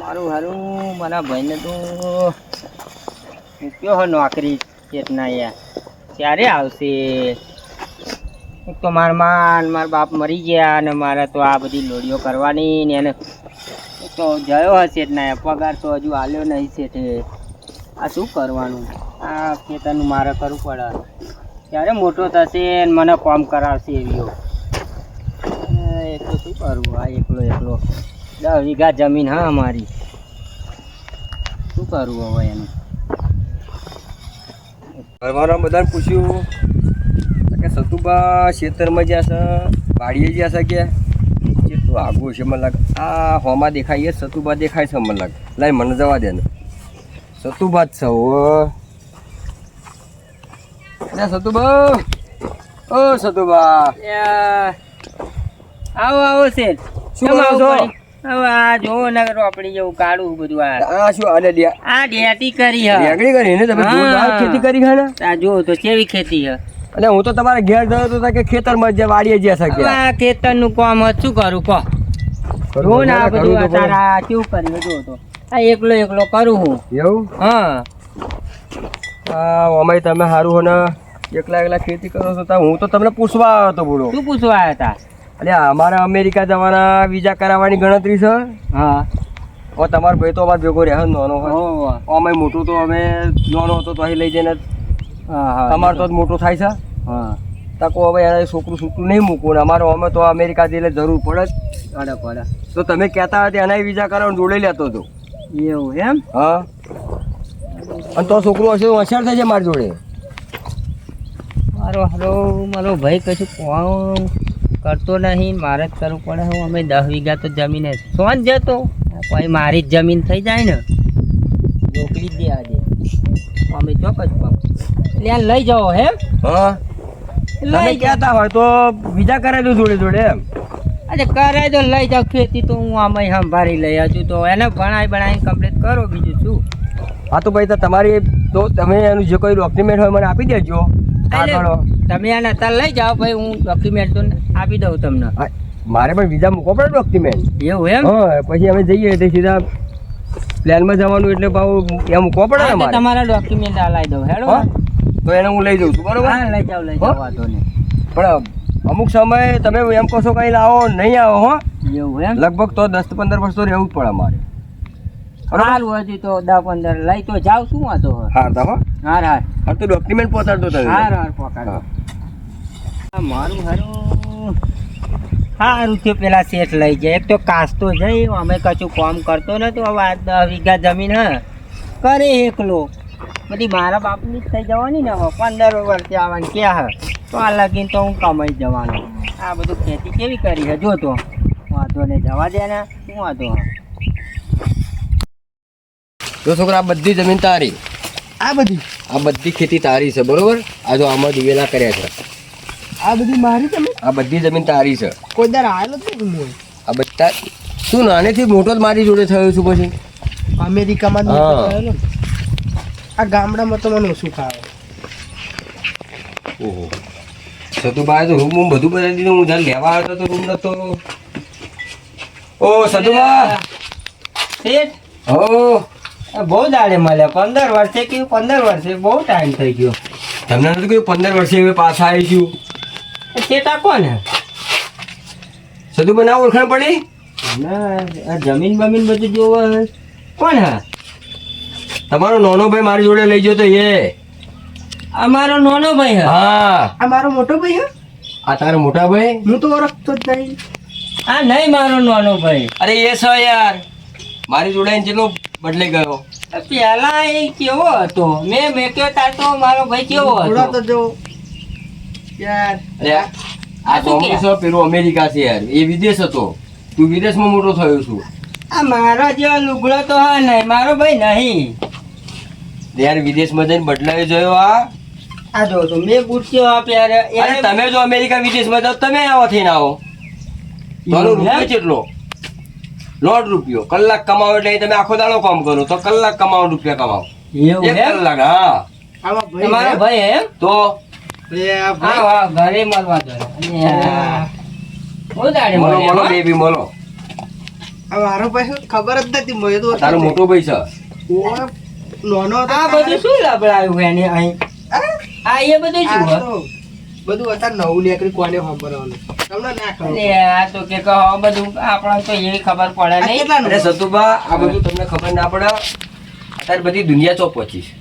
મારું હારું, મારા ભાઈને તો મૂક્યો હો નોકરી ચેતના યાર? ક્યારે આવશે? એક તો મારા માં મારા બાપ મરી ગયા અને મારે તો આ બધી લોડીઓ કરવાની ને એને તો જયો હશે જ ના પગાર તો હજુ આલ્યો નહીં છે તે આ શું કરવાનું? આ ખેતરનું મારે કરવું પડે. ત્યારે મોટો થશે ને મને કામ કરાવશે એવીઓ. એકલો શું કરવું? આ એકલો એકલો. દસ વીઘા જમીન હા અમારી. શું કરવું હવે એનું? ઘરવાળા બધાને પૂછ્યું. કે સતુભા ખેતરમાં જ્યાં છે વાડીએ જ્યાં છે કે? કેટલું આગું છે મને લાગે. આ હોમાં દેખાય છે સતુભા દેખાય છે મને લાગે. લાય મને જવા દે ને. સતુભા જ છે ઓ સતુભા. ઓ સતુભા. આવો આવો શેઠ. શું કરો છો? હવે આ જોવો ને રોપડી જેવું કાઢું બધું આ. આ શું આને લે આ ડેટી કરી હ. રેગડી કરી ને તમે જોરદાર ખેતી કરી છે ને? આ જો તો કેવી ખેતી હ? અને હું તો તમારા ઘેર ગયો તો કે ખેતરમાં જે વાડીએ જ્યાં છે આ ખેતરનું કામ શું કરું કહો? જો ને આ બધું તારા કેવું કર્યું જો તો. આ એકલો એકલો કરું હું. એવું? હા. અમારી તમે સારું હો ને. એકલા એકલા ખેતી કરો છો તો હું તો તમને પૂછવા આવ્યો હતો બોલો. શું પૂછવા આવ્યા હતા? એટલે અમારા અમેરિકા જવાના વિઝા કરાવવાની ગણતરી છે. હા. ઓ તમારો ભાઈ તો અમારો ભેગો રહે નાનો હોય અમે મોટું તો અમે નાનો હતો તો અહીં લઈ જઈને અમારે તો જ મોટું થાય છે. હા. તકો હવે એને છોકરું છૂટું નહીં મૂકવું ને અમારો અમે તો અમેરિકા જઈને જરૂર પડે જ. પડે પડે. તો તમે કહેતા હતા એના વિઝા કરાવવાનું જોડે લેતો હતો. એવું એમ? હા. અને તો છોકરું હશે હોશિયાર થાય છે મારી જોડે. મારો હાલો મારો ભાઈ કશું કોણ કરતો નહીં મારે જ કરવું પડે. હું અમે દસ વીઘા તો જમીન જ સોન જતો. પછી મારી જ જમીન થઈ જાય ને મોકલી જ દે આજે. અમે ચોક્કસ ત્યાં લઈ જાઓ હે. હા. લઈ જતા હોય તો બીજા કરાવી દો જોડે જોડે એમ. અરે કરાવી તો લઈ જાઓ ખેતી તો હું આમાં સંભાળી લઈ હજુ તો એને ભણાઈ ભણાવી કમ્પ્લીટ કરો બીજું શું. હા તો ભાઈ તો તમારી તો તમે એનું જે કોઈ ડોક્યુમેન્ટ હોય મને આપી દેજો. તમે આને અત્યારે લઈ જાઓ ભાઈ હું ડોક્યુમેન્ટ તો આપી દઉં તમને. મારે પણ વિઝા મૂકવો પડે ડોક્યુમેન્ટ એવું એમ? હા પછી અમે જઈએ તે સીધા પ્લેનમાં જવાનું એટલે ભાવ એમ મૂકવો પડે તમારા ડોક્યુમેન્ટ આ લઈ દઉં હેડો. હા? તો એને હું લઈ જઉં છું બરોબર? હા લઈ જાઓ લઈ હો? જાઓ વાંધો નહીં. પણ અમુક સમયે તમે એમ કહો છો કઈ લાવો નહીં આવો હો? એવું એમ? લગભગ તો દસ પંદર વર્ષ તો રહેવું જ પડે અમારે સારું હજી તો દસ પંદર લઈ તો જાવ શું વાંધો હા તો હા. હાર હાર. હા તો ડોક્યુમેન્ટ પહોંચાડતો તમે. હાર હાર હા. આ મારું હારું. સારું થયું પેલા શેઠ લઈ જાય. એક તો કાસ્તો જઈ અમે કશું કામ કરતો નતો. હવે આ દસ વીઘા જમીન હ. કરે એકલો. બધી મારા બાપની જ થઈ જવાની ને હવે. પંદર વર્ષે આવવાની ક્યાં હ. તો આ લગીન તો હું કમાઈ જવાનો. આ બધું ખેતી કેવી કરી છે જો તો. વાંધો ને જવા દે ને. શું વાંધો જો છોકરા બધી જમીન તારી. આ બધી? આ બધી ખેતી તારી છે બરોબર? આ જો આમાં દિવેલા કર્યા છે. આ બધી મારી તમે? આ બધી જમીન તારી છે. કોઈ દર આવેલો તો હું આ બધા તું નાનેથી મોટો જ મારી જોડે થયો છું પછી. અમેરિકામાં ને. આ ગામડામાં તો મને ઓછું ખાવે ઓહો. સતુભાઈ તો રૂમ બધું બનાવી દીધું. હું જ્યારે લેવા આવ્યો તો રૂમ નતો. ઓ સતુભા. શેઠ? હો બહુ દાડે મળ્યા. પંદર વર્ષે કે પંદર વર્ષે બહુ ટાઈમ થઈ ગયો. તમને નથી કહ્યું પંદર વર્ષે પાછા આવીશું. શેઠ આ કોણ હે? બનાવ ઓળખાણ પડી? ના આ જમીન બમીન બધું જોવા કોણ હા તમારો નાનો ભાઈ મારી જોડે લઈ જતો તો એ. અમારો નાનો ભાઈ હા. આ મારો મોટો ભાઈ હા? આ તારો મોટા ભાઈ? હું તો ઓળખતો જ નહીં. આ નહીં મારો નાનો ભાઈ. અરે એ સો યાર. મારી જોડે જેટલો બદલી ગયો? પેલા એ કેવો હતો? મેં મેં કહ્યો તાર તો મારો ભાઈ કેવો હતો? તો જો. યાર. આ- આ તો શું કે? અમરીશ પેલું અમેરિકા છે યાર. એ વિદેશ હતો. તું વિદેશમાં મોટો થયો છું. આ મારા જેવા લુગડો તો હા નહીં મારો ભાઈ નહીં. યાર વિદેશમાં જઈને બદલાયો જોયો આ આ જો તો મેં પૂછ્યો આ પ્યારે અરે તમે જો અમેરિકા વિદેશમાં જાઓ તમે આવો થઈને આવો. તારો રૂપિયો કેટલો? દોઢ રૂપિયો. કલાક કમાવો એટલે તમે આખો દાડો કામ કરો તો કલાક કમાવો રૂપિયા કમાવો. એવું એક કલાક હા. ભાઈ તમારો હે? ભાઈ એમ? તો ઘરે મળવા દો. બેબી મોલો આ મારો ભાઈ ખબર જ નથી મને તો તારો મોટો ભાઈ છે. ઓય, નાનો હતો આ બધું શું લબડાયું એને અહીં? આ? એ બધું શું બધું અત્યારે નવું નીકળી કોને સાંભળવાનું? તમને ના ખબર. આ તો કે કહો બધું આપણને તો એવી ખબર પડે નહીં? અરે સતુભા આ બધું તમને ખબર ના પડે. અત્યારે બધી દુનિયા ચોપ પહોંચી છે.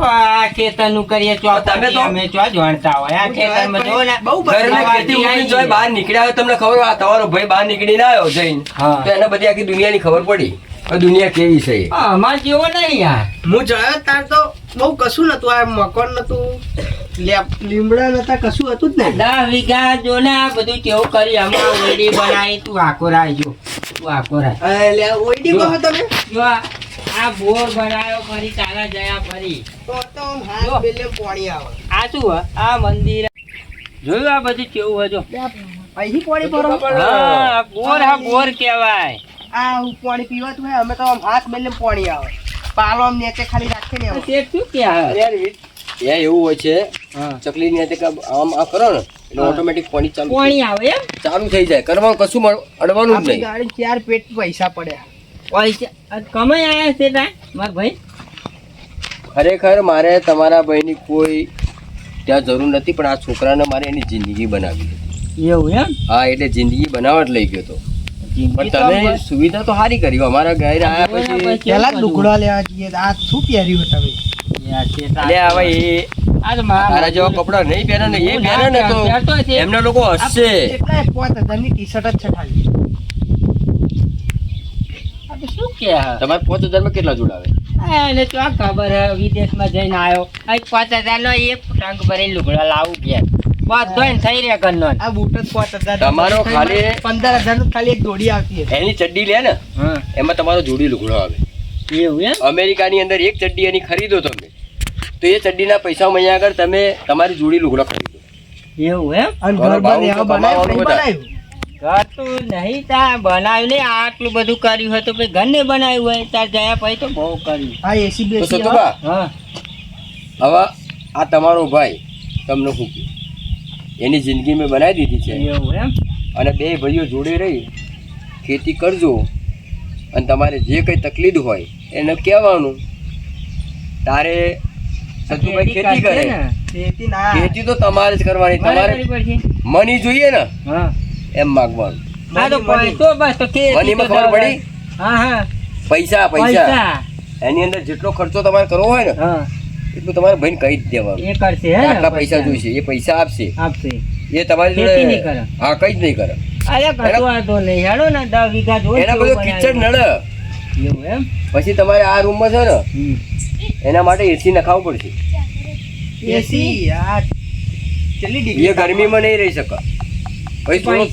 આ ખેતરનું કરીએ ચો તમે તો- અમે ચો જાણતા હોય. આ ખેતરમાં જો ને બહુ ઘરમાં ખેતી આવી ઉગી બહાર નીકળ્યા હોય તમને ખબર આ તમારો ભાઈ બહાર નીકળીને આવ્યો જઈને. તો એને બધી આખી દુનિયાની ખબર પડી. દુનિયા કેવી છે અમાર જેવો નહીં યાર. હું જોયો તાર તો બહુ કશું નતું આ મકાન નતું લીમડા નતા કશું હતું જ નહીં. દસ વીઘા જો ને આ બધું કેવું કરી અમાર વેડી બનાવી તું આખો રાખ્યો તું આખો રાખ અ, લે, કહો તમે? જો આ આ બોર બનાવ્યો ફરી તારા જયા ફરી. તો તો હાથ બેલે પાણી આવે. આ શું હે? આ મંદિર. જોયું આ બધું કેવું હજો અહીં પાણી ભરો. હા. બોર હા. બોર કહેવાય. આ પાણી પીવાતું હોય અમે તો આમ હાથ બેલે પાણી આવે. પાલો આમ નેચે ખાલી રાખે ને તે શું કે યાર એ એવું હોય છે ચકલી ની આમ આ કરો ને એટલે ઓટોમેટિક પાણી ચાલુ પાણી આવે એમ? ચાલુ થઈ જાય. કરવાનું કશું મળ- અડવાનું જ નહીં. ગાડી ચાર પેટ પૈસા પડ્યા. કમાઈ આયા છે તા ભાઈ? ખરેખર મારે તમારા ભાઈની કોઈ ત્યાં જરૂર નથી પણ આ છોકરાને મારે એની જિંદગી બનાવી હતી. એવું એમ? હા એટલે જિંદગી બનાવટ લઈ ગયો હતો પણ તો તમે સુવિધા તો સારી કરી અમારા ઘરે આવ્યા પછી પછી. લુગડા લેવા જઈએ આ શું પહેર્યું તમે? યાર શેઠ આ- એટલે હવે એ મારા જેવા કપડા નહીં પહેરે ને એ પહેરે ને તો એમના લોકો હસશે. પાંચ હજારની ટી શર્ટ જ છે ખાલી આ તો શું કે તમારે પાંચ હજારમાં કેટલા જોડાવે એને તો ખબર હે વિદેશમાં જઈને આવ્યો અહીં પાંચ હજારનો એક ટંક ભરી લુગડા લાવું ઘેર બધો એને થઈ રહ્યા ઘરનો આ બૂટ જ પાંચ હજાર તમારો ખાલી- પંદર હજારનું ખાલી એક દોડી આવતી એની ચડ્ડી લે ને એમાં તમારો જોડી લુગડો આવે. એવું એમ? અમેરિકાની અંદર એક ચડ્ડી એની ખરીદો તમે. તો એ ચડ્ડીના પૈસા અહીંયા આગળ તમે તમારી જોડી લુગડો ખરીદો. એવું એમ? તો નહીં બનાવ્યું નહીં તા બનાવ્યું ને આટલું બધું કર્યું હતું પછી ઘરને બનાવ્યું હોય તાર જયા પછી તો બહુ કર્યું. હા એસી બેસી હા. હવે આ તમારો ભાઈ તમને શું એની જિંદગી મેં બનાવી દીધી છે. એવું એમ? અને બે ભાઈઓ જોડે રહી ખેતી કરજો અને તમારે જે કંઈ તકલીફ હોય એને કહેવાનું. તારે સતુભાઈ ખેતી કરે. ખેતી તો તમારે જ કરવાની તમારે મની જોઈએ ને. હા. એમ માગવાનું. ખબર પડી? હા હા. પૈસા પૈસા. એની અંદર જેટલો ખર્ચો તમારે કરવો હોય ને એટલું તમારે ભાઈ કહી જ દેવાનું. એ કરશે આટલા પૈસા. જોઈશે એ પૈસા આપશે. આપશે. એ તમારી જોડે. હા કઈ જ નહીં કરે. અરે કશો વાંધો નહીં. હેડો ને દસ વીઘા જોઈ એના બધો કિચડ નડે એવું એમ? પછી તમારે આ રૂમમાં છે ને એના માટે એસી નખાવવું પડશે. એસી આ કેટલી ડિગ્રી એ ગરમીમાં નહીં રહી શકે. થોડો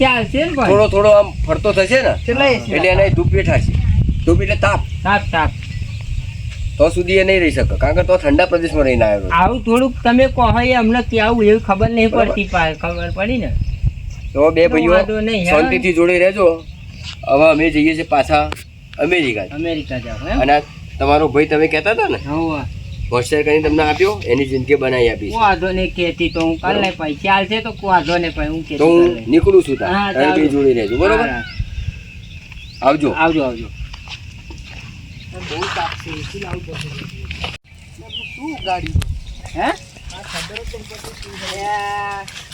થોડો થોડો આમ ફરતો થશે ને એટલે એને ધૂપ બેઠા છે. ધૂપ એટલે તાપ. તાપ તાપ. તો સુધી એ નહીં રહી શકે. કારણ કે તો ઠંડા પ્રદેશમાં રહીને આવ્યો આવું થોડુંક તમે કહો એ અમને કેવું એવી ખબર નહીં પડતી ખબર પડી ને. તો બે ભાઈઓ. શાંતિથી જોડે રહેજો. હવે અમે જઈએ છીએ પાછા અમેરિકા અમેરિકા જાવ અને તમારો ભાઈ તમે કહેતા હતા ને? હોવે. હોસ્ટેલ કરીને તમને આપ્યો એની જિંદગી બનાવી આપી હું વાંધો નહીં ખેતી તો હું કરી લઈ પૈસા છે તો વાંધો નહીં પછી હું તો હું નીકળું છું તાર બે ચાલો. રહેજો. બરોબર? આવજો. આવજો આવજો. બહુ તાપ છે એસી લાવવું પડશે શું ગાડી હે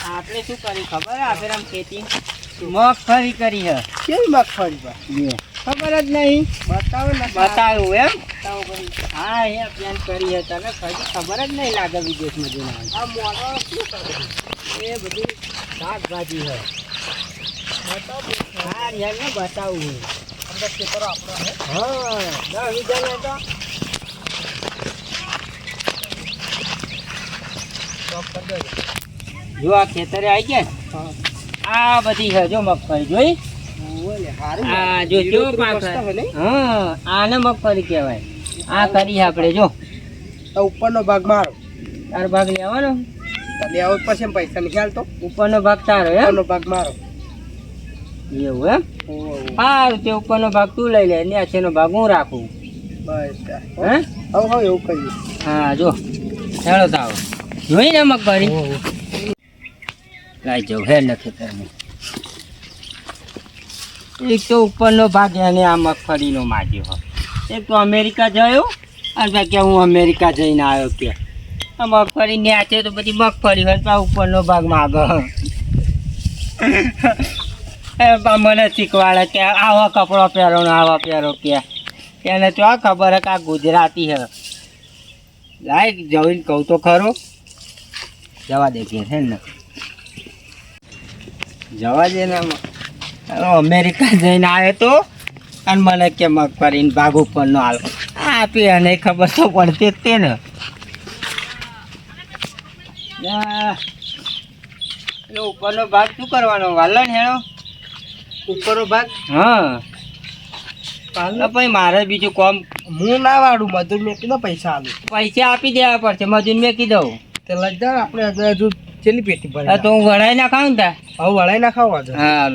આપણે શું કરી ખબર? આપણે આમ ખેતી મગફળી કરી હે. કેવી મગફળી? બા લે. ખબર જ નહીં. બતાવો ને. બતાવું એમ? હા એ પ્લાન કરી હે તને કઈ ખબર જ નહીં લાગે વિદેશમાં જઈને આવ્યો. આ મોઢા શું કરે? એ બધું શાકભાજી હા ને બતાવું. અંદર પેપરો આપણો હા. દસ વીઘા તો જો આ ખેતરે આવી ગયા? આ બધી છે જો મગફળી જોઈ? આ જો તો. હે આને મગફળી કહેવાય. આ કરી આપણે જો. તો ઉપરનો ભાગ મારો. તારો ભાગ લેવાનો. તો લેવો પછી પૈસા નહીં હાલતો ઉપરનો ભાગ તારો હે ઉપરનો ભાગ મારો. એવું એમ? સારું તે ઉપરનો ભાગ તું લઈ લે ને ભાગ હું રાખું. બસ હે? હવે હવે એવું કરીએ. હા જો. ચાલો તાવ જોઈ ને મગફળી. લાઈ જાઉં હે ને ખેતરમાં એક તો ઉપરનો ભાગ એને આ મગફળીનો માગ્યો હોય એક તો અમેરિકા ગયો અને બાકી હું અમેરિકા જઈને આવ્યો કે, આ મગફળી ન્યાચે તો બધી મગફળી હોય તો ઉપરનો ભાગ માગો. મને શીખવાડે કે આવો કપડો પહેરો ને આવો પહેરો કે, એને તો આ ખબર હે કે આ ગુજરાતી હે. લાય, જઈને કહું તો ખરો. જવા દે કે છે ને. જવા દે ને અમેરિકા જઈને આવ્યો તો અને મને કે મગફળીને ભાગ ઉપરનો હાલ. આપી અને ખબર તો પડતી જ તે ને. ઉપરનો ભાગ શું કરવાનો? વાલણ ને હેણો? ઉપરનો ભાગ? હા. ભાઈ મારે બીજું કોમ હું ના વાળું મજૂર મેં કીધો પૈસા આલું પૈસા આપી દેવા પડશે મજૂર મેં કીધું તે લજ્જા આપણે હજુ ચેલી પેટી ભરે તો હું વળાઈ ના ખાઉં ને તા? હવે વળાઈ ના ખાવા દો હા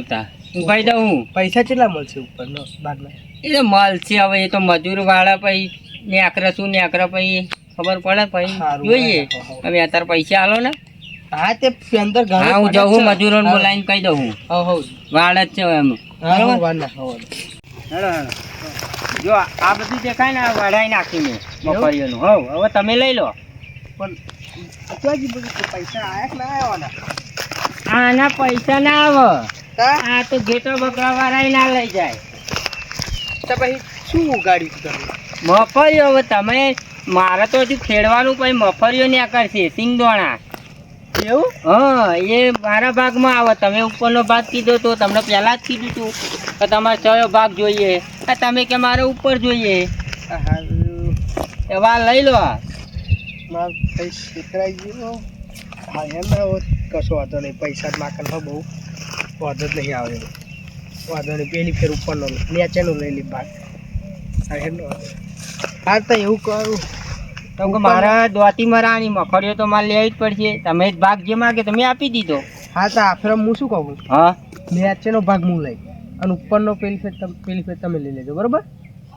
હારું તા હું. પૈસા કેટલા મળશે ઉપરનો બાદમાં? એ તો મળશે હવે એ તો મજૂર વાળા પછી નેકરે શું નેકરે પછી ખબર પડે પછી. જોઈએ. હવે. અત્યારે પૈસા આલો ને. હા તે અંદર હા હું જઉં. મજૂરોને બોલાવીને કહી દઉં હું. વાળ જ છે એમ. ના જો આ બધું દેખાય ને આ વઢાઈ નાખી મેં મગફળીઓનું હવ હવે તમે લઈ લો. પણ પૈસા આયા કે ના આવ્યા આના પૈસા ના આવે. તા આ તો ઘેટો બકરા વાળા ના લઈ જાય. તો પછી શું ઉગાડ્યું તું તમે? મફળીઓ હવે તમે મારે તો હજુ ખેડવાનું પછી મફરીઓ ને કરશે સિંગદોણા. એવું? હા એ મારા ભાગમાં આવે. તમે ઉપરનો ભાગ કીધો તો તમને પહેલાં જ કીધું હતું કે તમારે કયો ભાગ જોઈએ. તમે કે મારે ઉપર જોઈએ. એવા. લઈ લો. મારે કઈ શીખરાઈ ગયું. હા એમ કશો વાંધો નહીં. પૈસા નાખે બહુ. વાંધો જ નહીં આવે. વાંધો નહીં પેલી ફેર ઉપરનો નીચેનો લઈ લે ભાગ સાહેબનો હા તો એવું કરું. તમે મારા મારે રાણી મફળીઓ તો મારે લેવી જ પડશે. તમે જ ભાગ જે માગે તમે આપી દીધો. હા તો આ ફેર હું શું કહું? હા. નીચેનો ભાગ હું લઈ. અને ઉપરનો પેલી ફેર પેલી ફેર તમે લઈ લેજો બરોબર?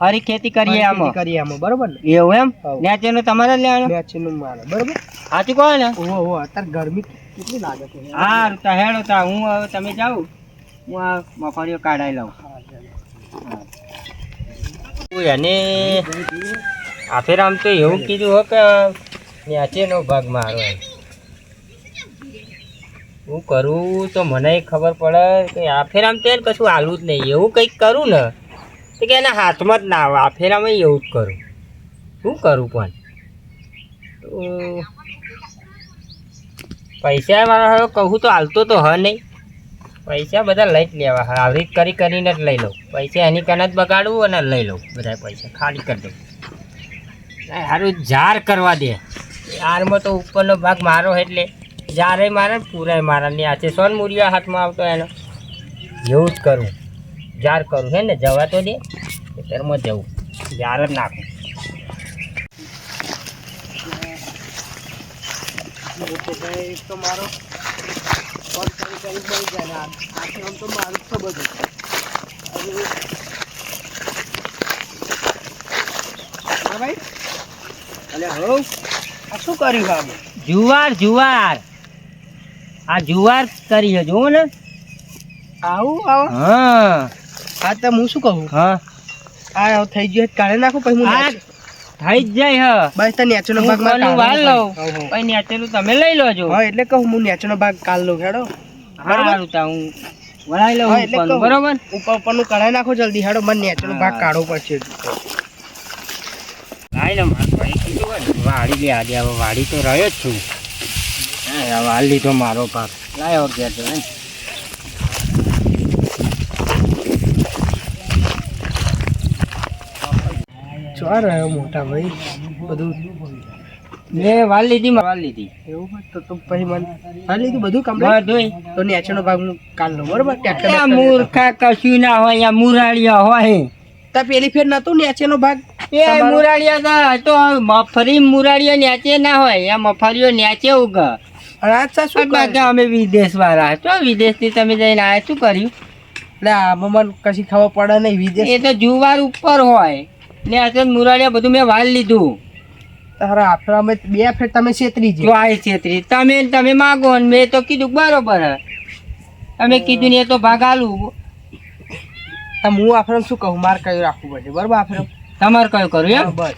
હરી ખેતી કરીએ આમાં. કરીએ આમાં બરોબર ને? એવું એમ. નેચેનો તમારે લેવાનું. નીચેનું મારે બરોબર? સાચું કહો ને. ઓહો અત્યારે ગરમી કેટલી લાગે છે? હા તો હેડો તા હું હવે તમે જાઓ. હું આ મફાળીઓ કાઢાઈ લઉં. ઓય, અને આ ફેર આમ તો એવું કીધું હો કે નેચેનો ભાગ મારો એમ. હું કરું તો મને ખબર પડે કે આ ફેર આમ તો એને કશું હાલવું જ નહીં. એવું કંઈક કરું ને તો કે એના હાથમાં જ ના આવે. આ ફેર એવું જ કરું. શું કરું પણ? તો પૈસા મારો હવે કહું તો હાલતો તો હ નહીં. પૈસા બધા લઈ જ લેવા. હા આવી કરી કરીને જ લઈ લઉં. પૈસા એની કને જ બગાડવું અને લઈ લઉં. બધા પૈસા ખાલી કરી દઉં. સારું જાર કરવા દે. જારમાં તો ઉપરનો ભાગ મારો એટલે જારે મારે, પૂરાય મારા. ને આ છે સોન મુરિયા હાથમાં આવતો એનો. એવું જ કરું. જાર કરું. હે ને? જવા તો દે. ખેતરમાં જવું. જાર જ નાખું. એક તો મારો કોલ કરી કરી મળી જાય આખે આમ તો મારું જ છે બધું હવે હા ભાઈ અલે હો આ શું કર્યું આમ જુવાર જુવાર. આ જુવાર કરી છે જુઓ ને. આવું આવું. હા. હા તો હું શું કહું? હા. આ થઈ ગયું કાઢી નાખું પછી હું આ થઈ જ જાય હ. બસ તો નેચરલ ભાગમાં વાલ. લો લઉં પછી. નેચેલું તમે લઈ લોજો. હા એટલે કહું હું નેચરલ ભાગ કાલ લઉં હેડો. બરાબર? તા હું વળાઈ લઉં ઉપર બરાબર? ઉપર ઉપરનું કઢાઈ નાખો જલ્દી હેડો. મને નેચરલ ભાગ કાઢવો પડશે. લાઈ લે માર ભાઈ કીધું હોય ને, લે આજે હવે વાડી તો રહ્યો જ છું. હા વાળ લીધો મારો ભાગ. લાયો ઘેર તો ચો રહ્યો મોટા ભાઈ. બધું મેં વાલ લીધી વાલ લીધી. એવું તો તો પછી મને વાલ લીધું બધું કમ્પ્લીટ બધુંય તો નેચનો ભાગ હું કાલ લઉં બરોબર ટ્રેક્ટર મૂર્ખા કશું ના હોય આ મુરાળિયા હોય. તો પેલી ફેર નતું નેચેનો ભાગ? એ? મુરાળિયા તો મફરી મુરાળિયો નેચે ના હોય આ મફરીઓ નેચે ઉગ. અને આ સા શું બાકી? અમે વિદેશ વાળા તો વિદેશથી તમે જઈને આયા શું કર્યું? એટલે આમાં મને કશી ખબર પડે નહીં વિદેશ એ તો જુવાર ઉપર હોય. ને આ મુરાળિયા બધું મેં વાળ લીધું. તારા આફરા અમે બે ફેર તમે છેતરી જો આ છેતરી. તમે તમે માગો ને મેં તો કીધું બરોબર. હે. તમે કીધું ને એ તો ભાગ આલું. તમે હું આફરમ શું કહું? મારે કયું રાખવું પડશે બરોબર આફરમ? તમારે કયું કરું એમ? બસ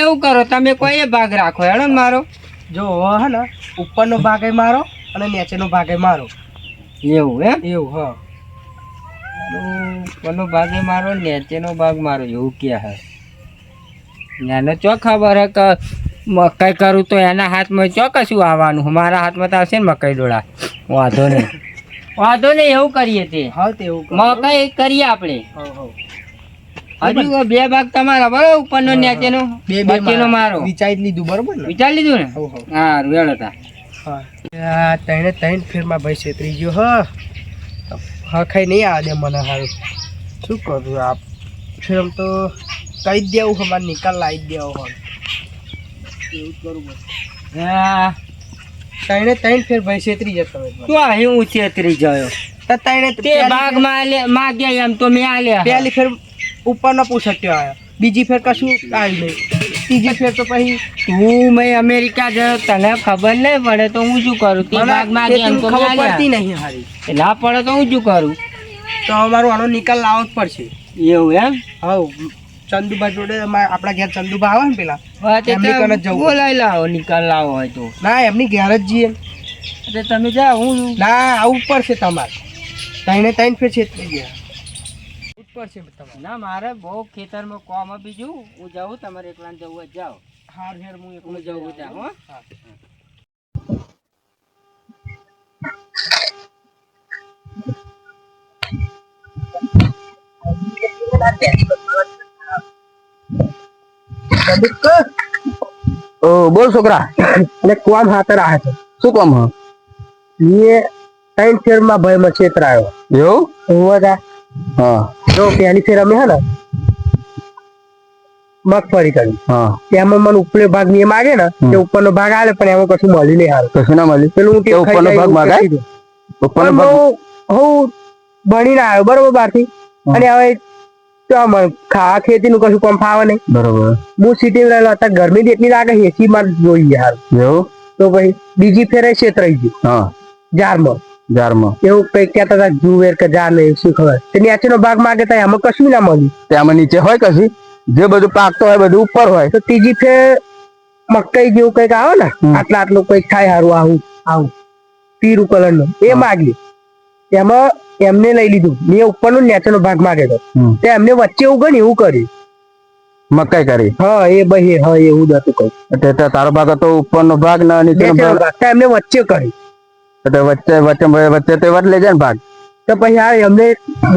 એવું કરો તમે કોઈ ભાગ રાખો હેડો ને મારો. જો હે ને. ઉપરનો ભાગ એ મારો અને નીચેનો ભાગ એ મારો. એવું એમ? એવું હા. પેલો ભાગ એ મારો નીચેનો ભાગ મારો એવું ક્યાં હે એને ચો ખબર હે કે મકાઈ કરું તો એના હાથમાં ચો કશું આવવાનું? મારા હાથમાં તો આવશે ને મકાઈ ડોળા. વાંધો નહીં. વાંધો નહીં એવું કરીએ તે. મકાઈ કરીએ આપણે. હજુ બે ભાગ તમારા બરાબર? ઉપરનો નીચેનો? બે બે વચ્ચેનો મારો. વિચારી લીધું બરોબર ને? વિચારી લીધું ને. હા વેળ હતા હા. ત્રણે ત્રણ ફેરમાં ભાઈ છે ત્રીજો હ. હખાઈ ખાઈ નહીં આવે મને સારું શું કરું આપ ફિલ્મ તો કહી દેવું અમારે નિકાલ લાવી દેવો હોય એવું હા. ત્રણ ફેર ભાઈ છેતરી જતો તું. અહીં હું છેતરી ગયો તો ત્રણે તે બાગમાં માગ્યા એમ તો મેં આલ્યા. પહેલી ફેર ઉપરનો પૂછટ્યો આવ્યો બીજી ફેર કશું આવી નહીં. ત્રીજી ફેર તો પછી તું મેં અમેરિકા ગયો તને ખબર નહીં પડે તો હું શું કરું? તે બાગ માગ્યા એમ તો ખબર પડતી નહીં હારી. ના પડે તો હું શું કરું? તો અમારું આનો નિકાલ લાવવો જ પડશે. એવું એમ? હવ ચંદુબા જોડે અમારે આપણા ઘેર ચંદુભા આવે ને પેલા. બોલાવી લાવો નિકાલ લાવો હોય તો. ના એમની ઘેર જ જઈએ. એટલે તમે જા હું ના આવું પડશે તમારે. ત્રણે ત્રણ ફેર છેતરી ગયા. પડશે તમારે. ના મારે બહુ ખેતરમાં કોમ બીજું હું જાઉં તમારે એકલા જવું જાઓ. હાર હેર હું એકલું જવું ત્યાં હો. હા. ઓ બોલ છોકરા. અને કોમ હાથર આવે છે? શું કોમ હ? એ ત્રણ ફેરમાં ભયમાં છેતરાયો. એવું? હું હતા હા. જો પહેલી ફેર અમે હે ને મગફળી કરી. હા. તેમાં મને ઉપલે ભાગની માગે ને કે ઉપરનો ભાગ આવે પણ એમાં કશું મળી નહીં આવે કશું ના મળી પેલું હું ઉપરનો ભાગ માગાય? ઉપરનો ભાગ હું ભણીને આવ્યો બરોબર બહારથી. અને હવે તો આમ ખા ખેતી નું કશું કામ ફાવે નહીં. બરોબર. હું સિટી રહેલો અત્યારે ગરમી જ એટલી લાગે એસી માં જોઈએ હાલ. એવું? તો ભાઈ બીજી ફેરે છેતરાઈ ગયું. હા. જારમાં. જારમાં. એવું કઈ કહેતા હતા જુવેર કે જાર ને શું ખબર. તે નીચેનો ભાગ માગે તો એમાં કશું ના મળ્યું. તેમાં નીચે હોય કશી? જે બધું પાકતો હોય બધું ઉપર હોય. તો ત્રીજી ફેર મકાઈ જેવું કંઈક આવે ને આટલા આટલું કંઈક થાય સારું આવું આવું. પીરું કલરનું એ. માગ્યું એમાં એમને લઈ લીધું. મેં ઉપરનો નીચેનો ભાગ માગેલો. તે એમને વચ્ચે એવું ને એવું કર્યું. મકાઈ કરી? હા એ ભાઈ હા એવું જ હતું કઈ એટલે તારો ભાગ હતો ઉપરનો ભાગ ને નીચેનો ભાગ? એમને વચ્ચે કરી એટલે વચ્ચે વચ્ચે વચ્ચે તો એવા લઈ જાય ને ભાગ? તો પછી આ એમને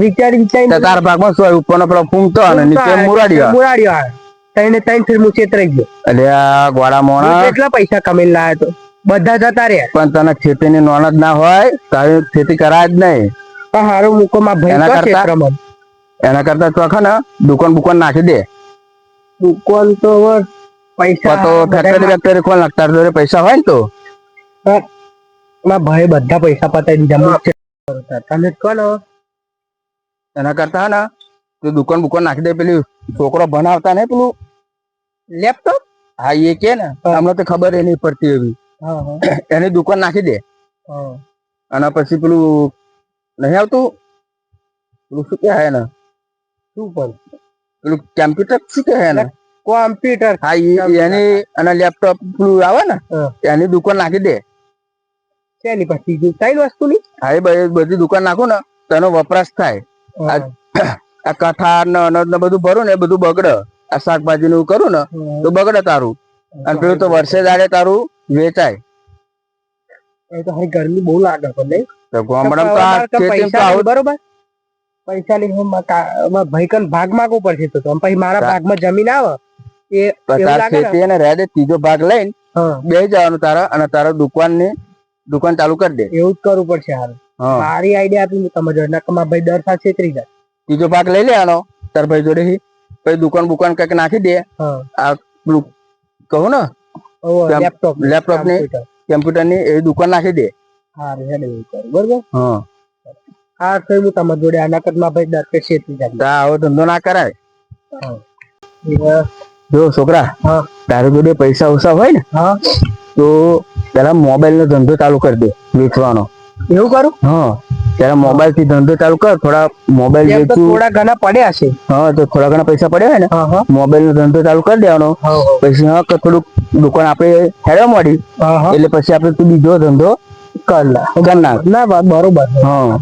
વિચારી વિચારી તારા ભાગમાં શું ઉપરનો પેલો ફૂંકતો અને નીચે મુરાડ્યો મુરાડ્યો આ તઈને તઈને ફિર મુચે હું ગયો. એટલે આ ગોળા મોણા? કેટલા પૈસા કમાઈને લાવ્યો તો? બધા જતા રહ્યા. પણ તને ખેતીની નોન જ ના હોય તારી ખેતી કરાય જ નહીં. પણ હારો મૂકો માં ભાઈ એના તો કરતા- ક્ષેત્રમાં. એના કરતા ચોખા ને દુકાન બુકાન નાખી દે. દુકાન તો હવે પૈસા તો ફેક્ટરી ફેક્ટરી ખોલ નાખતા જોડે પૈસા હોય ને તો. માં ભાઈ બધા પૈસા પતાવી દીધા હું. છે તમે જ કહો ને એના કરતા ને તું દુકાન બુકાન નાખી દે પેલી છોકરો ભણાવતા ને પેલું લેપટોપ? હા એ કે ને હા. હમણાં તો ખબર એ નહીં પડતી એવી. હા હા. એની દુકાન નાખી દે. હા. અને પછી પેલું નહીં આવતું? પેલું શું કહેવાય ને શું પણ પેલું કેમ્પ્યુટર શું કહેવાય ને કોમ્પ્યુટર હા એની અને લેપટોપ પેલું આવે ને. એની દુકાન નાખી દે. શેની પછી બીજું કઈ વસ્તુ ની? હા એ બધી દુકાન નાખો ને તેનો વપરાશ થાય. આ કઠાર ને અનાજ ને બધું ભરું ને એ બધું બગડે. આ શાકભાજી નું કરું ને તો બગડે તારું. અને પેલું તો વર્ષે દાડે તારું વેચાય. એ તો ગરમી બહુ લાગે પણ નહીં. તો ગામડામાં તો આ તો આવું બરોબર? પૈસા ની હું મારા કા- મારા ભાઈ કન ભાગ માંગવો પડશે તો તો પછી મારા ભાગમાં જમીન આવે એ તારા ખેતી દે ત્રીજો ભાગ લઈને બે જવાનું તારા અને તારા દુકાનની દુકાન ચાલુ કરી દે. એવું જ કરવું પડશે હાલ. હા. સારી આઈડિયા આપી મેં તમારી જોડે નકર ભાઈ દર સાત છેતરી જાય. ત્રીજો ભાગ લઈ લેવાનો તાર ભાઈ જોડે. પછી દુકાન બુકાન કંઈક નાખી દે. આ કહું ને? લેપટોપ લેપટોપની કમ્પ્યુટરની એવી દુકાન નાખી દે. હારું હેડે એવું કરું બરોબર? હા. હા તો હું તમારી જોડે આના કરતા ભાઈ દર કે છેતરી જાય તો આવો ધંધો ના કરાય. જો છોકરા હા. તારી જોડે પૈસા ઓછા હોય ને હા. તો પેલા મોબાઈલ નો ધંધો ચાલુ કરી દે વેચવાનો. એવું કરું? હા. ત્યારે મોબાઈલથી ધંધો ચાલુ કર થોડા મોબાઈલ વેચું. થોડા ઘણા પડ્યા છે. હા તો થોડા ઘણા પૈસા પડ્યા હોય ને મોબાઈલ નો ધંધો ચાલુ કરી દેવાનો. પછી હા થોડુંક દુકાન આપણે હેડવા મળી એટલે પછી આપણે તું બીજો ધંધો કર લા કર ના વાત બરોબર. હા.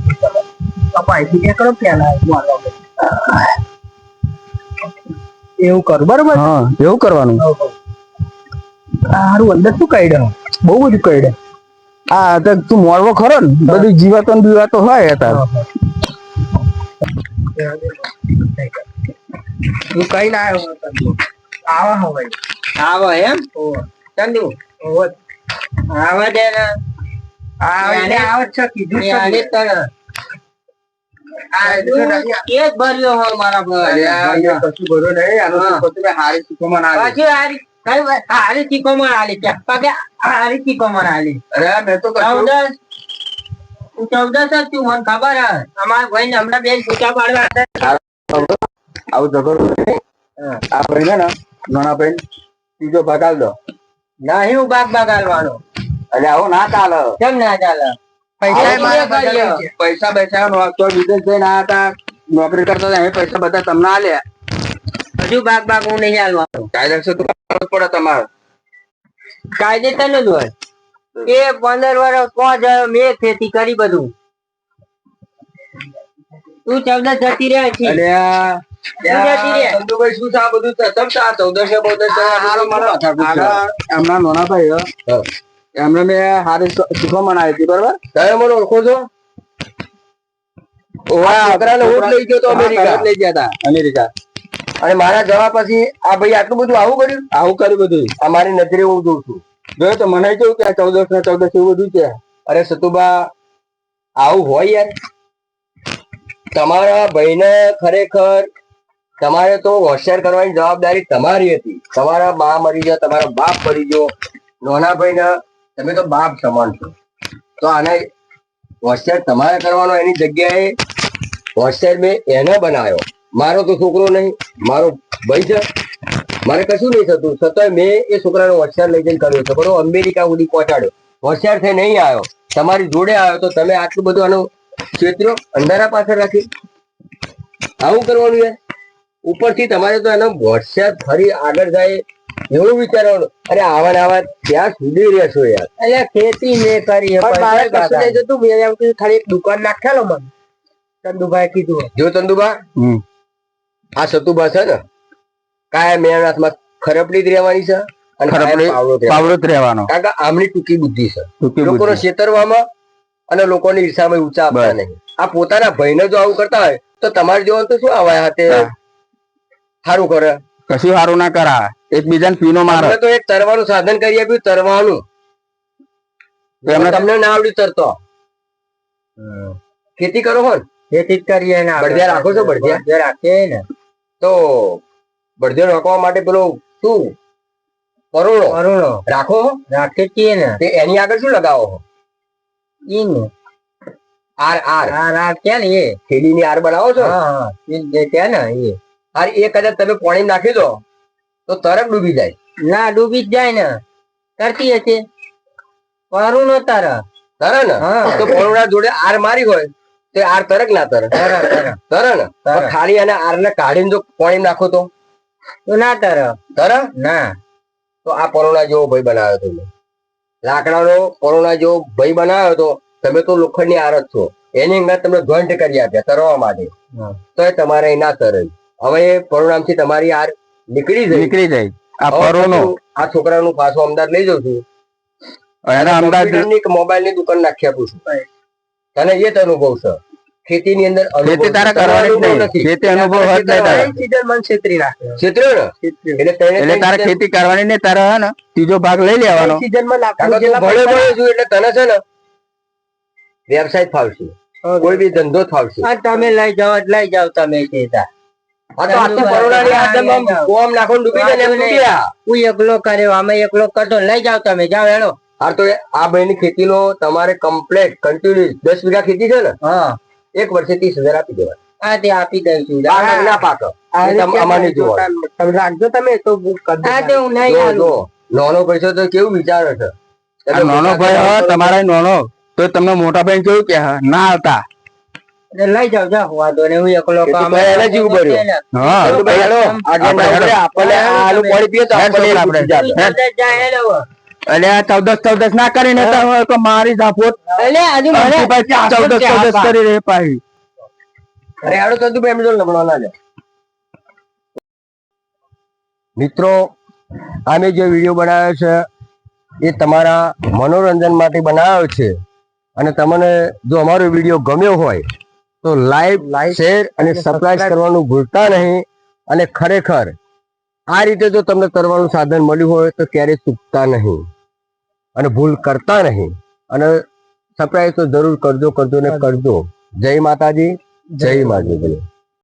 પેલા એવું કર બરોબર? હા એવું કરવાનું. હારું અંદર શું કાઢ્યા? બહુ બધું કાઢ્યા. આ તો તું મોડવો ખરો ને બધી જીવાતો ને બીવાતો હોય તાર. તું કઈ ના આવ્યો આવા હવે આવો એમ? ચંદુ આવા દે ને. ચૌદસ જ તું મને ખબર હે? અમારા ભાઈ ને હમણાં બેન પૂછા પાડવા આવું ઝઘડો. આ ભાઈ ને નાના ભાઈ ત્રીજો ભાગ આલ દો. ના હું બાગ બગાડવાનો. એટલે આવું ના ચાલે. કેમ ના ચાલે? પૈસા. પૈસા પૈસા નો તો વિદેશ જઈને આયા હતા. નોકરી કરતા હતા પૈસા બધા તમને આલ્યા. હજુ ભાગ ભાગ હું નહીં હાલવાનો કાયદેસર તો કરવું પડે તમારે. કાયદેસર જ હોય. એ પંદર વર્ષ પાંચ મેં ખેતી કરી બધું. તું ચૌદસ જતી રહ્યા છે. બધું? આગળ ભાઈ હે. એમને મેં હારી શીખવામાં આવી હતી બરોબર? તમે મને ઓળખો છો? છોકરાને હું લઈ ગયો તો અમેરિકા. લઈ ગયા હતા અમેરિકા. અને મારા જવા પછી આ ભાઈ આટલું બધું આવું કર્યું? આવું કર્યું બધું. આ મારી નજરે હું જોઉં છું. જોયું તો મને કેવું કે ચૌદસ ને ચૌદસ એવું બધું છે. અરે સતુબા આવું હોય યાર. તમારા ભાઈને ખરેખર તમારે તો હોશિયાર કરવાની જવાબદારી તમારી હતી. તમારા મા મરી ગયો તમારા બાપ મરી ગયો. ભાઈ ભાઈને તમે તો બાપ સમાન છો. તો આને હોશિયાર તમારે કરવાનો એની જગ્યાએ હોશિયાર મેં એને બનાવ્યો. મારો તો છોકરો નહીં, મારો ભાઈ છે. મારે કશું નહીં થતું. છતાંય મેં એ છોકરાનો હોશિયાર લઈ જઈને કર્યો છે. બરોબર? અમેરિકા સુધી પહોંચાડ્યો. હોશિયાર થઈ નહીં આવ્યો. તમારી જોડે આવ્યો તો તમે આટલું બધું આનું ક્ષેત્રો અંધારા પાછળ રાખી. આવું કરવાનું યાર ઉપરથી તમારે તો એનો હોશિયાર ફરી આગળ જાય એવું વિચારો અરે આવા આવા ત્યાં સુધી રહેશો યાર. એટલે ખેતી મેં કરી મારે કશું નહીં જતું. મેં એમ કીધું ખાલી એક દુકાન નાખેલો મને. ચંદુભાઈ કીધું. જો ચંદુભા આ સતુભા છે ને કાયમ મેં ખરપડી જ રહેવાની છે અને પાવડો રહેવાનો. કારણ કે આમની ટૂંકી બુદ્ધિ છે. લોકોને. છેતરવામાં અને લોકોની ઈર્ષામાં ઊંચા આપતા નહીં. આ પોતાના ભાઈને જો આવું કરતા હોય તો તમારે જોવાનું તો શું આવા હાથે સારું કરે? કશું સારું ના કરા એકબીજાને પીનો મારે. તો એક તરવાનું સાધન કરી આપ્યું તરવાનું. તમને ના આવડ્યું તરતો ખેતી કરો હો ખેતી જ કરીએ ને બળદિયા રાખો છો, બળદિયા? રાખીએ ને. તો બળદિયો રોકવા માટે પેલો શું? કરોડો? કરોડો. રાખો. રાખીએ છીએ ને. તે એની આગળ શું લગાવો in R R R. R ક્યાં ને એ. ખેડીની આર બનાવો છો? હા જે ત્યાં ને એ આર એ કદાચ તમે પાણી નાખી દો તો તરત ડૂબી જાય. ના ડૂબી જ જાય ને. કરતી હશે. કરુણો તારા. તર ને. તો પરોણા જોડે આર મારી હોય તો આર તરક ના તરે. તારા ને? ખાલી અને આર ને કાઢીને જો પાણી નાખો તો? ના તર. તર? ના. તો આ પરોણા જેવો ભાઈ બનાવ્યો તમે લાકડાનો પરોણા જેવો ભાઈ બનાવ્યો તો તમે તો લોખંડની આરત છો. એની અંદર તમને જોઈન્ટ કરી આપ્યા તરવા માટે. તો એ તમારે ના તરે. હવે પરોણામથી તમારી આર નીકળી જાય. નીકળી જાય. આ પરોનો આ છોકરાનું પાછો અમદાવાદ લઈ જઉં છું એના અમદાવાદની મોબાઈલની દુકાન નાખી આપું છું. તને એ અનુભવ છે. ખેતીની અંદર ખેતી તારા કરવાની જ નહીં. નથી. ખેતી અનુભવ જ નહીં તારે. સીઝન season છેતરી નાખે ક્ષેત્રે ને? એટલે તને એટલે તારે ખેતી કરવાની ને તારે હે ને ત્રીજો ભાગ લઈ લેવાનો. સીઝનમાં લાખો કાકા ભળે ભણે છું એટલે તને છે ને વ્યવસાય ફાવશે. કોઈ બી ધંધો ફાવશે. આ તમે લઈ જાઓ લઈ જાઓ તમે કહેતા એકલો કર્યો અમે એકલો કરતો લઈ જાઓ તમે જાઓ હેડો. હા તો ભાઈની ખેતીનો તમારે કમ્પ્લેટ કન્ટિન્યુ દસ વીઘા ખેતી છે ને? હા. એક વર્ષે ત્રીસ હજાર આપી દેવા આ તે આપી ના- ના પાક. તમ- જોવાનું. તમે. રાખજો તમે તો book કરી આ દેજો. તે હું નહીં નાનો પૈસો તો કેવું વિચાર છે? નાનો ભાઈ તમારા નાનો. તો તમને મોટા ભાઈ કેવું કે ના આવતા. એટલે લઈ જાવ જા વાંધો નહીં હું એકલો કામ એને જ ઊભો હા. તો ભાઈ હેડો, આગળ આપણે ઉતરે, આપણને આ આલુ પાણી પીએ તો આપણને એ પૂછી જાશે. એટલે ચૌદસ ચૌદસ ના કરીને તો તો મારી જાફોત મને ચૌદસ ચૌદસ કરી રે અરે ના લે મિત્રો અમે જે વીડિયો બનાવ્યો છે એ તમારા મનોરંજન માટે બનાવ્યો છે. અને તમને જો અમારો વીડિયો ગમ્યો હોય તો લાઈક શેર અને સબસ્ક્રાઇબ કરવાનું ભૂલતા નહીં અને ખરેખર આ રીતે જો તમને તરવાનું સાધન મળ્યું હોય તો ક્યારેય ચૂકતા નહીં અને ભૂલ કરતા નહીં. અને સબસ્ક્રાઇબ તો જરૂર કરજો કરજો ને કરજો. જય માતાજી જય માતાજી.